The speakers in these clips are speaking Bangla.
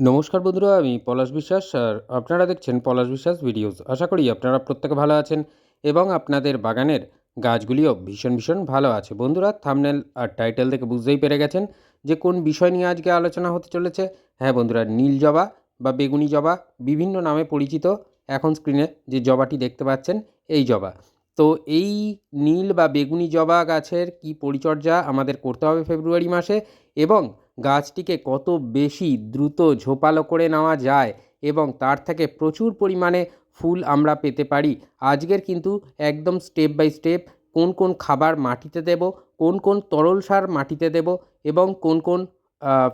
নমস্কার বন্ধুরা, আমি পলাশ বিশ্বাস আর আপনারা দেখছেন পলাশ বিশ্বাস ভিডিওস। আশা করি আপনারা প্রত্যেকে ভালো আছেন এবং আপনাদের বাগানের গাছগুলিও ভীষণ ভীষণ ভালো আছে। বন্ধুরা থামনেল আর টাইটেল থেকে বুঝতেই পেরে গেছেন যে কোন বিষয় নিয়ে আজকে আলোচনা হতে চলেছে। হ্যাঁ বন্ধুরা, নীল জবা বা বেগুনি জবা বিভিন্ন নামে পরিচিত। এখন স্ক্রিনে যে জবাটি দেখতে পাচ্ছেন, এই জবা। তো এই নীল বা বেগুনি জবা গাছের কি পরিচর্যা আমাদের করতে হবে ফেব্রুয়ারি মাসে এবং গাছটিকে কত বেশি দ্রুত ঝোপালো করে নেওয়া যায় এবং তার থেকে প্রচুর পরিমাণে ফুল আমরা পেতে পারি। আজকের কিন্তু একদম স্টেপ বাই স্টেপ কোন কোন খাবার মাটিতে দেব, কোন কোন তরল সার মাটিতে দেব এবং কোন কোন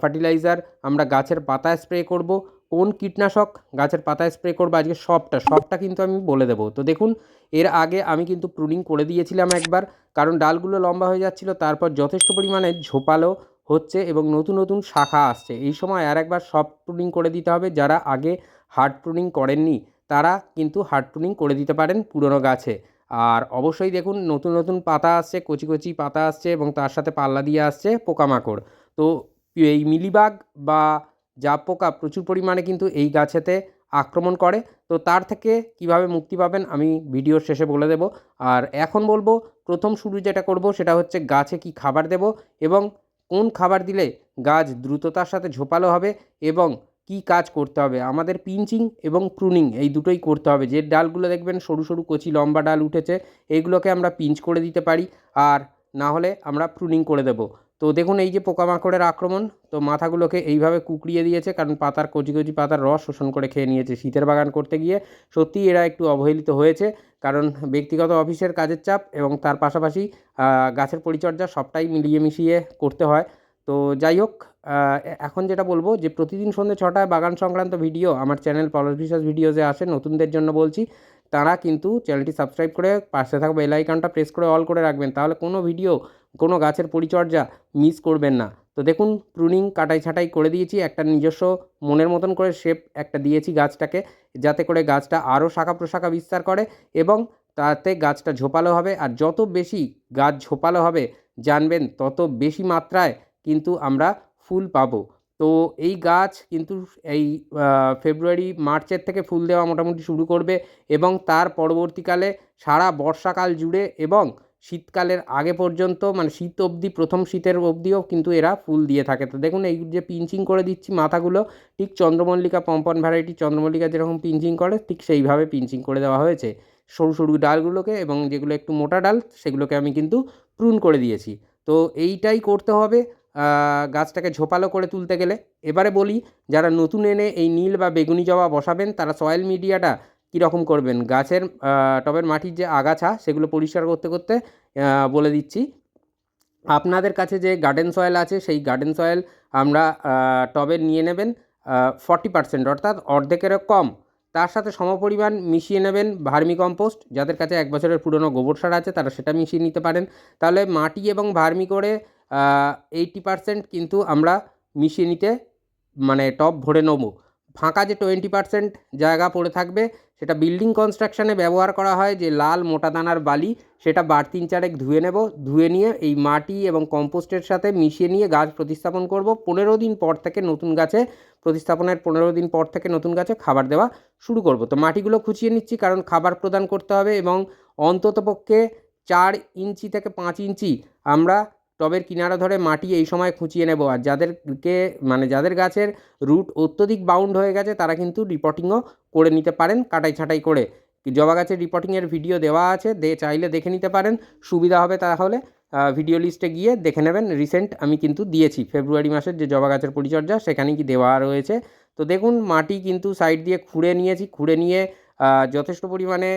ফার্টিলাইজার আমরা গাছের পাতায় স্প্রে করব, কোন কীটনাশক গাছের পাতায় স্প্রে করব, আজকে সবটা সবটা কিন্তু আমি বলে দেবো। তো দেখুন, এর আগে আমি কিন্তু প্রুনিং করে দিয়েছিলাম একবার, কারণ ডালগুলো লম্বা হয়ে যাচ্ছিল, তারপর যথেষ্ট পরিমাণে ঝোপালো হচ্ছে এবং নতুন নতুন শাখা আসছে। এই সময় আর একবার সফট প্রুনিং করে দিতে হবে। যারা আগে হার্ড প্রুনিং করেননি, তারা কিন্তু হার্ড প্রুনিং করে দিতে পারেন পুরনো গাছে। আর অবশ্যই দেখুন, নতুন নতুন পাতা আসছে, কচি কচি পাতা আসছে এবং তার সাথে পাল্লা দিয়ে আসছে পোকামাকড়। তো এই মিলিবাগ বা যা পোকা প্রচুর পরিমাণে কিন্তু এই গাছেতে আক্রমণ করে। তো তার থেকে কীভাবে মুক্তি পাবেন আমি ভিডিওর শেষে বলে দেব। আর এখন বলব, প্রথম শুরু যেটা করব সেটা হচ্ছে গাছে কি খাবার দেব এবং কোন খাবার দিলে গাছ দ্রুততার সাথে ঝোপালো হবে এবং কি কাজ করতে হবে? আমাদের পিঞ্চিং এবং প্রুনিং এই দুটোই করতে হবে। যে ডালগুলো দেখবেন সরু সরু কচি লম্বা ডাল উঠেছে, এগুলোকে আমরা পিঞ্চ করে দিতে পারি আর না হলে আমরা প্রুনিং করে দেবো। তো দেখুন, এই যে পোকামাকড়ের আক্রমণ, তো মাথাগুলোকে এইভাবে কুকড়িয়ে দিয়েছে, কারণ পাতার কচি কচি পাতার রস শোষণ করে খেয়ে নিয়েছে শীতের বাগান করতে গিয়ে। সত্যিই এরা একটু অবহেলিত হয়েছে, কারণ ব্যক্তিগত অফিসের কাজের চাপ এবং তার পাশাপাশি গাছের পরিচর্যা সবটাই মিলিয়ে মিশিয়ে করতে হয়। তো যাই হোক এখন যেটা বলব যে, প্রতিদিন সন্ধ্যে ছটায় বাগান সংক্রান্ত ভিডিও আমার চ্যানেল পলস বিশ্বাস ভিডিওসে আসে। নতুনদের জন্য বলছি তারা কিন্তু চ্যানেলটি সাবস্ক্রাইব করে পাশে থাকা বেল প্রেস করে অল করে রাখবেন। তাহলে কোনো ভিডিও, কোনো গাছের পরিচর্যা মিস করবেন না। তো দেখুন প্রুনিং কাটাই ছাঁটাই করে দিয়েছি। একটা নিজস্ব মনের মতন করে শেপ একটা দিয়েছি গাছটাকে, যাতে করে গাছটা আরও শাখা প্রশাখা বিস্তার করে এবং তাতে গাছটা ঝোপালো হবে। আর যত বেশি গাছ ঝোপালো হবে, জানবেন তত বেশি মাত্রায় কিন্তু আমরা ফুল পাবো। তো এই গাছ কিন্তু এই ফেব্রুয়ারি, মার্চের থেকে ফুল দেওয়া মোটামুটি শুরু করবে এবং তার পরবর্তীকালে সারা বর্ষাকাল জুড়ে এবং শীতকালের আগে পর্যন্ত মানে শীত অবধি, প্রথম শীতের অবধিও কিন্তু এরা ফুল দিয়ে থাকে। তো দেখুন, এই যে পিঞ্চিং করে দিচ্ছি মাথাগুলো, ঠিক চন্দ্রমল্লিকা পম্পন ভ্যারাইটি চন্দ্রমল্লিকা যেরকম পিঞ্চিং করে, ঠিক সেইভাবে পিঞ্চিং করে দেওয়া হয়েছে। সরু সরু ডালগুলোকে এবং যেগুলো একটু মোটা ডাল, সেগুলোকে আমি কিন্তু প্রুন করে দিয়েছি। তো এইটাই করতে হবে। গাছটাকে ঝোপালো করে তুলতে গেলে। এবারে বলি, যারা নতুন এনে এই নীল বা বেগুনি জবা বসাবেন, তারা সয়েল মিডিয়াটা কীরকম করবেন? গাছের টবের মাটির যে আগাছা, সেগুলো পরিষ্কার করতে করতে বলে দিচ্ছি। আপনাদের কাছে যে গার্ডেন সয়েল আছে, সেই গার্ডেন সয়েল আমরা টবে নিয়ে নেবেন ফর্টি পার্সেন্ট অর্থাৎ অর্ধেকেরও কম। তার সাথে সমপরিমাণ মিশিয়ে নেবেন ভার্মি কম্পোস্ট যাদের কাছে এক বছরের পুরনো গোবর সার আছে, তারা সেটা মিশিয়ে নিতে পারেন। তাহলে মাটি এবং ভার্মি করে এইটি পারসেন্ট কিন্তু আমরা মিশিয়ে নিতে মানে টব ভরে নেব। ফাঁকা যে টোয়েন্টি পারসেন্ট জায়গা পড়ে থাকবে, সেটা বিল্ডিং কনস্ট্রাকশানে ব্যবহার করা হয়, যে লাল মোটা দানার বালি, সেটা বার তিন চারেক ধুয়ে নেব, ধুয়ে নিয়ে এই মাটি এবং কম্পোস্টের সাথে মিশিয়ে নিয়ে গাছ প্রতিস্থাপন করব। পনেরো দিন পর থেকে নতুন গাছে প্রতিস্থাপনের পনেরো দিন পর থেকে নতুন গাছে খাবার দেওয়া শুরু করব। তো মাটিগুলো খুঁচিয়ে নিচ্ছি, কারণ খাবার প্রদান করতে হবে এবং অন্ততপক্ষে চার ইঞ্চি থেকে পাঁচ ইঞ্চি আমরা টবের কিনারা ধরে মাটি এই সময় খুঁচিয়ে নেব। আর যাদেরকে মানে যাদের গাছের রুট অত্যধিক বাউন্ড হয়ে গেছে, তারা কিন্তু রিপোর্টিংও করে নিতে পারেন, কাটাই ছাঁটাই করে। জবা গাছের রিপোর্টিংয়ের ভিডিও দেওয়া আছে, দে, চাইলে দেখে নিতে পারেন, সুবিধা হবে তাহলে ভিডিও লিস্টে গিয়ে দেখে নেবেন। রিসেন্ট আমি কিন্তু দিয়েছি ফেব্রুয়ারি মাসের যে জবা গাছের পরিচর্যা সেখানে কি দেওয়া রয়েছে। তো দেখুন, মাটি কিন্তু সাইড দিয়ে খুঁড়ে নিয়েছি, খুঁড়ে নিয়ে যথেষ্ট পরিমাণে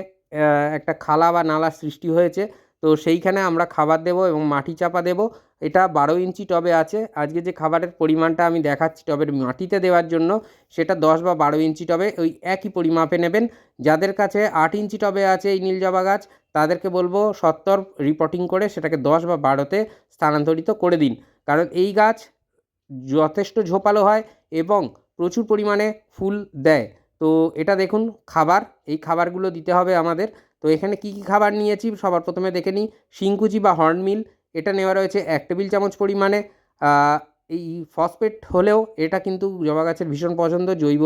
একটা খালা বা নালা সৃষ্টি হয়েছে। তো সেইখানে আমরা খাবার দেবো এবং মাটি চাপা দেবো। এটা বারো ইঞ্চি টবে আছে। আজকে যে খাবারের পরিমাণটা আমি দেখাচ্ছি টবের মাটিতে দেওয়ার জন্য, সেটা দশ বা বারো ইঞ্চি টবে ওই একই পরিমাপে নেবেন। যাদের কাছে আট ইঞ্চি টবে আছে এই নীল জবা গাছ, তাদেরকে বলব সত্তর রিপোর্টিং করে সেটাকে দশ বা বারোতে স্থানান্তরিত করে দিন। কারণ এই গাছ যথেষ্ট ঝোপালো হয় এবং প্রচুর পরিমাণে ফুল দেয়। তো এটা দেখুন, খাবার, এই খাবারগুলো দিতে হবে আমাদের। তো এখানে কী কী খাবার নিয়েছি সবার প্রথমে দেখে নিই। শিংকুচি বা হর্নমিল এটা নেওয়া রয়েছে এক টেবিল চামচ পরিমাণে। এই ফসফেট হলেও এটা কিন্তু জবা গাছের ভীষণ পছন্দ, জৈব।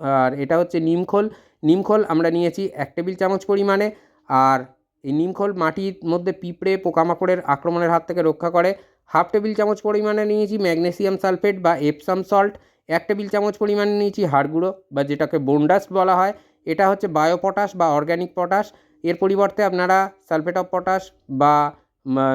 আর এটা হচ্ছে নিমখোল নিমখোল আমরা নিয়েছি এক টেবিল চামচ পরিমাণে। আর এই নিমখোল মাটির মধ্যে পিঁপড়ে, পোকামাকড়ের আক্রমণের হাত থেকে রক্ষা করে। হাফ টেবিল চামচ পরিমাণে নিয়েছি ম্যাগনেসিয়াম সালফেট বা এপসাম সল্ট। এক টেবিল চামচ পরিমাণে নিয়েছি হাড়গুঁড়ো বা যেটাকে বোনডাস্ট বলা হয়। এটা হচ্ছে বায়ো পটাশ বা অর্গ্যানিক পটাশ। এর পরিবর্তে আপনারা সালফেট অফ পটাশ বা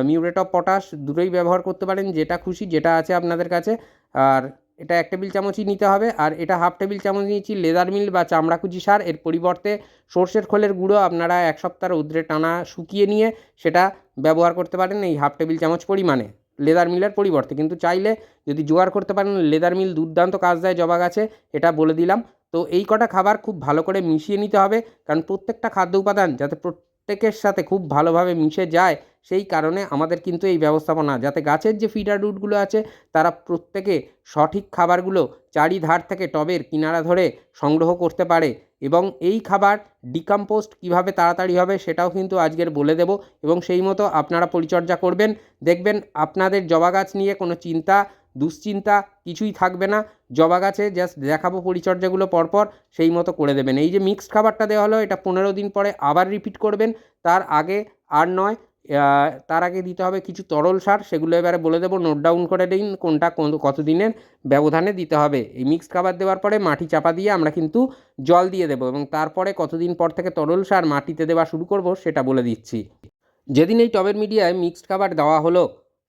মিউরেট অফ পটাশ দুটোই ব্যবহার করতে পারেন, যেটা খুশি, যেটা আছে আপনাদের কাছে। আর এটা এক টেবিল চামচই নিতে হবে, আর এটা হাফ টেবিল চামচ নিয়েছি লেদার মিল বা চামড়াকুচি সার। এর পরিবর্তে সর্ষের খোলের গুঁড়ো আপনারা এক সপ্তাহ রৌদ্রে টানা শুকিয়ে নিয়ে সেটা ব্যবহার করতে পারেন এই হাফ টেবিল চামচ পরিমাণে লেদার মিলের পরিবর্তে। কিন্তু চাইলে যদি জোগাড় করতে পারেন, লেদার মিল দুর্দান্ত কাজ দেয় জবা গাছে, এটা বলে দিলাম। তো এই কটা খাবার খুব ভালো করে মিশিয়ে নিতে হবে। কারণ প্রত্যেকটা খাদ্য উপাদান যাতে প্রত্যেকের সাথে খুব ভালোভাবে মিশে যায়, সেই কারণে আমাদের কিন্তু এই ব্যবস্থাপনা, যাতে গাছের যে ফিডার রুটগুলো আছে, তারা প্রত্যেকে সঠিক খাবারগুলো চারিধার থেকে টবের কিনারা ধরে সংগ্রহ করতে পারে এবং এই খাবার ডিকম্পোস্ট কীভাবে তাড়াতাড়ি হবে সেটাও কিন্তু আজকের বলে দেব এবং সেই মতো আপনারা পরিচর্যা করবেন। দেখবেন আপনাদের জবা গাছ নিয়ে কোনো চিন্তা দুশ্চিন্তা কিছুই থাকবে না। জবা গাছে জাস্ট দেখাবো পরিচর্যাগুলো পরপর, সেই মতো করে দেবেন। এই যে মিক্সড খাবারটা দেওয়া হলো, এটা পনেরো দিন পরে আবার রিপিট করবেন। তার আগে আর নয় তার আগে দিতে হবে কিছু তরল সার, সেগুলো এবারে বলে দেবো নোট ডাউন করে দিন কোনটা কত দিনের ব্যবধানে দিতে হবে। এই মিক্সড খাবার দেওয়ার পরে মাটি চাপা দিয়ে আমরা কিন্তু জল দিয়ে দেবো এবং তারপরে কতদিন পর থেকে তরল সার মাটিতে দেওয়া শুরু করব সেটা বলে দিচ্ছি। যেদিন এই টবের মিডিয়ায় মিক্সড খাবার দেওয়া হলো,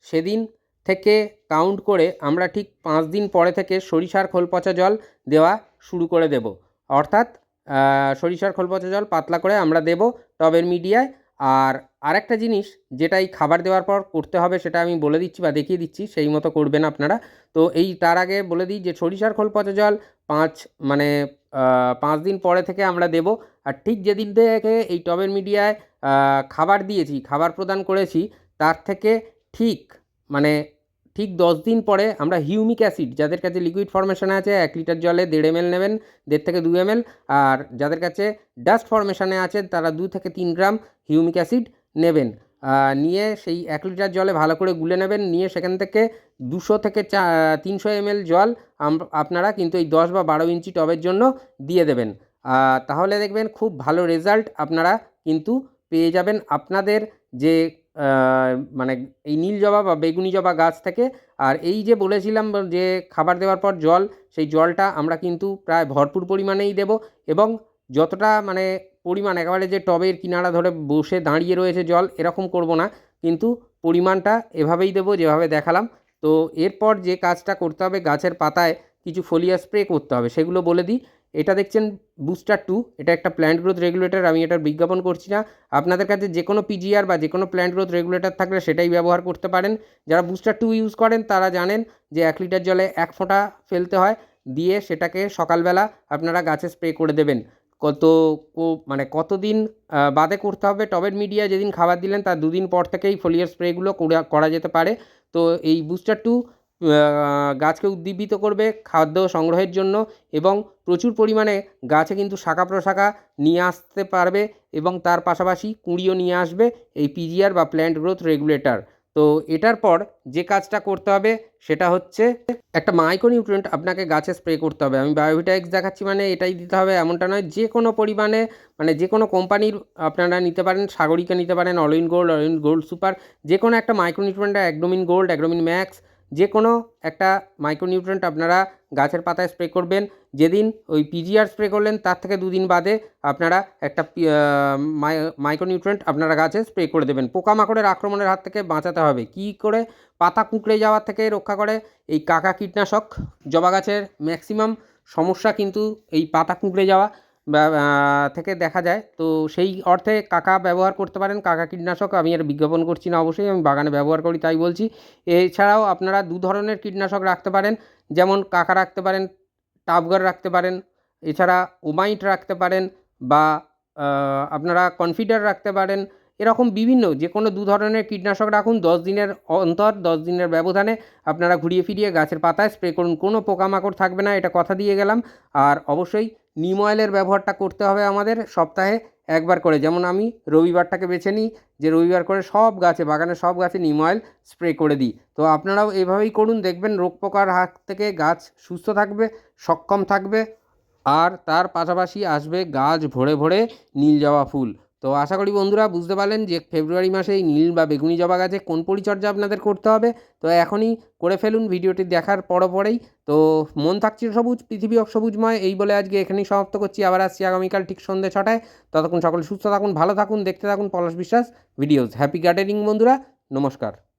সেদিন থেকে কাউন্ট করে আমরা ঠিক পাঁচ দিন পরে থেকে সরিষার খোল পচা জল দেওয়া শুরু করে দেব। অর্থাৎ সরিষার খোল পচা জল পাতলা করে আমরা দেব টবের মিডিয়ায়। আর আরেকটা জিনিস যেটা এই খাবার দেওয়ার পর করতে হবে সেটা আমি বলে দিচ্ছি বা দেখিয়ে দিচ্ছি, সেই মতো করবেন আপনারা। তো এই তার আগে বলে দিই যে সরিষার খোল পচা জল পাঁচ মানে পাঁচ দিন পরে থেকে আমরা দেব। আর ঠিক যেদিন থেকে এই টবের মিডিয়ায় খাবার দিয়েছি, খাবার প্রদান করেছি, তার থেকে ঠিক মানে ঠিক দশ দিন পরে আমরা হিউমিক অ্যাসিড, যাদের কাছে লিকুইড ফর্মেশনে আছে এক লিটার জলে দেড় এমএল নেবেন, দেড় থেকে দু এমএল আর যাদের কাছে ডাস্ট ফর্মেশনে আছে তারা দু থেকে তিন গ্রাম হিউমিক অ্যাসিড নেবেন। নিয়ে সেই এক লিটার জলে ভালো করে গুলে নেবেন, নিয়ে সেখান থেকে দুশো থেকে চা, তিনশো এমএল জল আপনারা কিন্তু এই দশ বা বারো ইঞ্চি টবের জন্য দিয়ে দেবেন। তাহলে দেখবেন খুব ভালো রেজাল্ট আপনারা কিন্তু পেয়ে যাবেন। আপনাদের যে মানে এই নীল জবা বা বেগুনি জবা গাছ থেকে। আর এই যে বলেছিলাম যে খাবার দেওয়ার পর জল, সেই জলটা আমরা কিন্তু প্রায় ভরপুর পরিমাণেই দেব এবং যতটা মানে পরিমাণ, একেবারে যে টবের কিনারা ধরে বসে দাঁড়িয়ে রয়েছে জল, এরকম করব না। কিন্তু পরিমাণটা এভাবেই দেবো যেভাবে দেখালাম। তো এরপর যে কাজটা করতে হবে গাছের পাতায় কিছু ফোলিয়া স্প্রে করতে হবে, সেগুলো বলে দিই। এটা দেখছেন বুস্টার টু এটা একটা প্ল্যান্ট গ্রোথ রেগুলেটর আমি এটার বিজ্ঞাপন করছি না। আপনাদের কাছে যে কোনো পিজিআর বা যে কোনো প্ল্যান্ট গ্রোথ রেগুলেটর থাকলে সেটাই ব্যবহার করতে পারেন। যারা বুস্টার টু ইউজ করেন, তারা জানেন যে এক লিটার জলে এক ফোঁটা ফেলতে হয়, দিয়ে সেটাকে সকালবেলা আপনারা গাছে স্প্রে করে দেবেন। কত মানে কতদিন বাদে করতে হবে? টবের মিডিয়া যেদিন খাবার দিলেন, তার দুদিন পর থেকেই ফোলিয়ার স্প্রেগুলো করা যেতে পারে। তো এই বুস্টার টু গাছকে উদ্দীপিত করবে খাদ্য সংগ্রহের জন্য এবং প্রচুর পরিমাণে গাছে কিন্তু শাখা প্রশাখা নিয়ে আসতে পারবে এবং তার পাশাপাশি কুঁড়িও নিয়ে আসবে এই পিজিআর বা প্ল্যান্ট গ্রোথ রেগুলেটর তো এটার পর যে কাজটা করতে হবে সেটা হচ্ছে একটা মাইক্রোনিউট্রিয়েন্ট আপনাকে গাছে স্প্রে করতে হবে। আমি বায়োভিটাইক্স দেখাচ্ছি মানে এটাই দিতে হবে, এমনটা নয়। যে কোনো পরিমাণে মানে যে কোনো কোম্পানির আপনারা নিতে পারেন, সাগরিকা নিতে পারেন অলিন গোল্ড অলিন গোল্ড সুপার যে কোনো একটা মাইক্রোনিউট্রিয়েন্ট একডোমিন গোল্ড একডোমিন ম্যাক্স যে কোনো একটা মাইক্রোনিউট্রেন্ট আপনারা গাছের পাতায় স্প্রে করবেন। যেদিন ওই পিজিআর স্প্রে করলেন, তার থেকে দুদিন বাদে আপনারা একটা মাইক্রোনিউট্রেন্ট আপনারা গাছে স্প্রে করে দেবেন। পোকামাকড়ের আক্রমণের হাত থেকে বাঁচাতে হবে। কি করে? পাতা কুঁকড়ে যাওয়ার থেকে রক্ষা করে। এই কাকা কীটনাশক জবা গাছের ম্যাক্সিমাম সমস্যা কিন্তু এই পাতা কুঁকড়ে যাওয়া। থেকে দেখা যায়। তো সেই অর্থে কাকা ব্যবহার করতে পারেন। কাকা কীটনাশক আমি এর বিজ্ঞাপন করছি না অবশ্যই, আমি বাগানে ব্যবহার করি তাই বলছি। এছাড়াও আপনারা দু ধরনের কীটনাশক রাখতে পারেন। যেমন কাকা রাখতে পারেন, টাবগার রাখতে পারেন, এছাড়া ওমাইট রাখতে পারেন বা আপনারা কনফিডার রাখতে পারেন। এরকম বিভিন্ন যে কোনো দু ধরনের কীটনাশক রাখুন। দশ দিনের অন্তর, দশ দিনের ব্যবধানে আপনারা ঘুরিয়ে ফিরিয়ে গাছের পাতায় স্প্রে করুন। কোনো পোকামাকড় থাকবে না, এটা কথা দিয়ে গেলাম। আর অবশ্যই নিম অয়েলের ব্যবহারটা করতে হবে আমাদের সপ্তাহে একবার করে। যেমন আমি রবিবারটাকে বেছে নিই, যে রবিবার করে সব গাছে বাগানের সব গাছে নিম অয়েল স্প্রে করে দিই। তো আপনারাও এভাবেই করুন, দেখবেন রোগ পোকার হাত থেকে গাছ সুস্থ থাকবে, সক্ষম থাকবে, আর তার পাশাপাশি আসবে গাছ ভরে ভরে নীল জবা ফুল। তো আশা করি বন্ধুরা বুঝতে পারলেন যে ফেব্রুয়ারি মাসে এই নীল বা বেগুনি জবা গাছে কোন পরিচর্যা আপনাদের করতে হবে। তো এখনই করে ফেলুন ভিডিওটি দেখার পর পরেই। তো মন থাকছিল সবুজ, পৃথিবী অক সবুজময়, এই বলে আজকে এখানেই সমাপ্ত করছি। আবার আসছি আগামীকাল ঠিক সন্ধ্যে ছটায়। ততক্ষণ সকলে সুস্থ থাকুন, ভালো থাকুন, দেখতে থাকুন পলাশ বিশ্বাস ভিডিওস। হ্যাপি গার্ডেনিং বন্ধুরা, নমস্কার।